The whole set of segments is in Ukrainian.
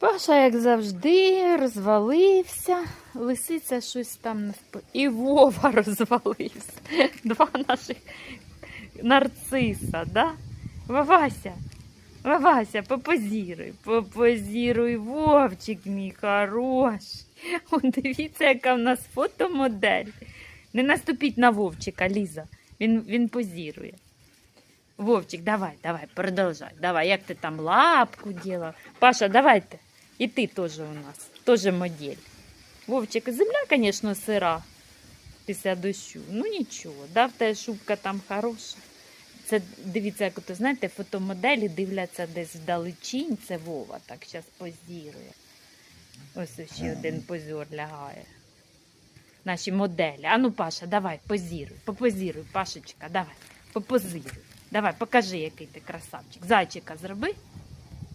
Паша, як завжди, розвалився. Лисиця щось там не. І Вова розвалився. Два наших нарциса, да? Вавася, Вавася, попозіруй, попозіруй, Вовчик мій хороший. О, дивіться, яка в нас фотомодель. Не наступіть на Вовчика, Ліза. Він, він позірує. Вовчик, давай, давай, продовжай. Давай, як ти там лапку діла. Паша, давайте. І ти теж у нас, теж модель. Вовчик, земля, звісно, сира після дощу. Ну нічого, да, в тебе шубка там хороша. Це дивіться, як то знаєте, фотомоделі дивляться десь вдалечінь. Це Вова так зараз позірує. Ось ще один позор лягає. Наші моделі. А ну, Паша, давай, позіруй, попозіруй, Пашечка, давай, попозируй. Давай, покажи, який ти красавчик. Зайчика зроби.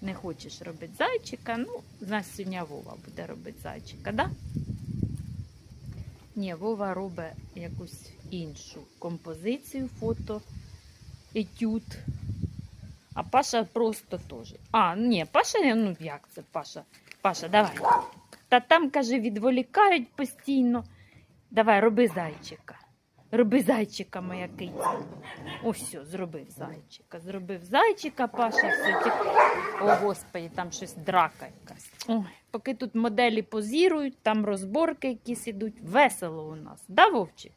Не хочеш робити зайчика, ну, з нас сьогодні Вова буде робити зайчика, да? Ні, Вова робить якусь іншу композицію, фото, етюд. А Паша просто теж. А, ні, Паша, ну як це Паша? Паша, давай. Та там, каже, відволікають постійно. Давай, роби зайчика. Роби зайчика, моя киця. Ось все, зробив зайчика. Зробив зайчика, Паша, все. Ті... О, Господі, там щось драка якась. Ой, поки тут моделі позірують, там розборки якісь ідуть. Весело у нас. Да, Вовчик?